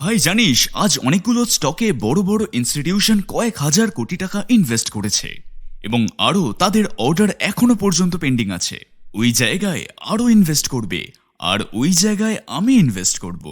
ভাই জানিস আজ অনেকগুলো স্টকে বড় বড় ইনস্টিটিউশন কয়েক হাজার কোটি টাকা ইনভেস্ট করেছে এবং আরও তাদের অর্ডার এখনও পর্যন্ত পেন্ডিং আছে। ওই জায়গায় আরও ইনভেস্ট করবে আর ওই জায়গায় আমি ইনভেস্ট করব।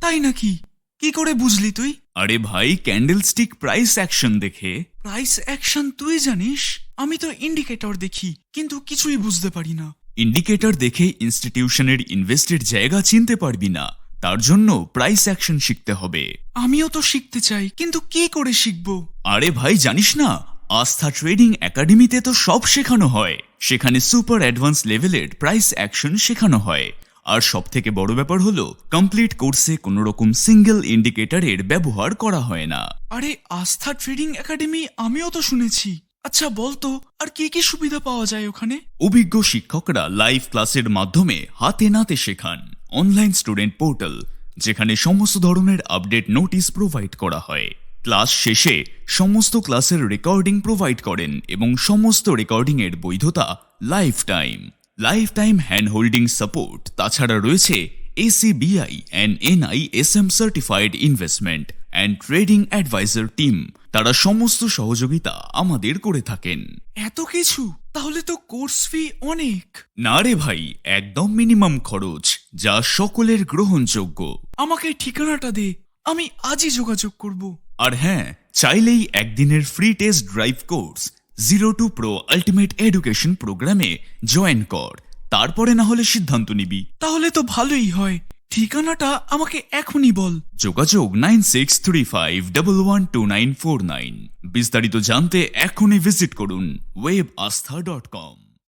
তাই নাকি? কি করে বুঝলি তুই? আরে ভাই ক্যান্ডেল স্টিক প্রাইস অ্যাকশন দেখে। প্রাইস অ্যাকশন তুই জানিস? আমি তো ইন্ডিকেটর দেখি কিন্তু কিছুই বুঝতে পারি না। ইন্ডিকেটর দেখে ইনস্টিটিউশনের ইনভেস্টের জায়গা চিনতে পারবি না। তার জন্য প্রাইস অ্যাকশন শিখতে হবে। আমিও তো শিখতে চাই কিন্তু কি করে শিখব? আরে ভাই জানিস না আস্থা ট্রেডিং একাডেমিতে তো সব শেখানো হয়। সেখানে সুপার অ্যাডভান্স লেভেলের প্রাইস অ্যাকশন শেখানো হয়। আর সব থেকে বড় ব্যাপার হলো কমপ্লিট কোর্সে কোনো রকম সিঙ্গেল ইন্ডিকেটরের ব্যবহার করা হয় না। আরে আস্থা ট্রেডিং একাডেমি আমিও তো শুনেছি। আচ্ছা বলতো আর কি কি সুবিধা পাওয়া যায় ওখানে? অভিজ্ঞ শিক্ষকরা লাইভ ক্লাসের মাধ্যমে হাতে নাতে শেখান। অনলাইন স্টুডেন্ট পোর্টাল যেখানে সমস্ত ধরনের আপডেট নোটিশ প্রোভাইড করা হয়। ক্লাস শেষে সমস্ত ক্লাসের রেকর্ডিং প্রোভাইড করেন এবং সমস্ত রেকর্ডিং এর বৈধতা lifetime lifetime hand holding support তাছাড়া রয়েছে SEBI and NISM certified investment and trading advisor team তারা সমস্ত সহযোগিতা আমাদের করে থাকেন। এত কিছু? তাহলে তো কোর্স ফি অনেক। না রে ভাই একদম মিনিমাম খরচ। যা সকলের গ্রহণযোগ্য। আমাকে ঠিকানাটা দে আমি আজই যোগাযোগ করব। আর হ্যাঁ চাইলেই একদিনের free test drive course zero to pro ultimate education প্রোগ্রামে জয়েন কর। তারপরে না হলে সিদ্ধান্ত নিবি। তাহলে তো ভালোই হয়। ঠিকানাটা আমাকে এখনই বল। যোগাযোগ nine six three five double one two nine four nine বিস্তারিত জানতে এখনই ভিজিট করুন ওয়েব আস্থা ডট কম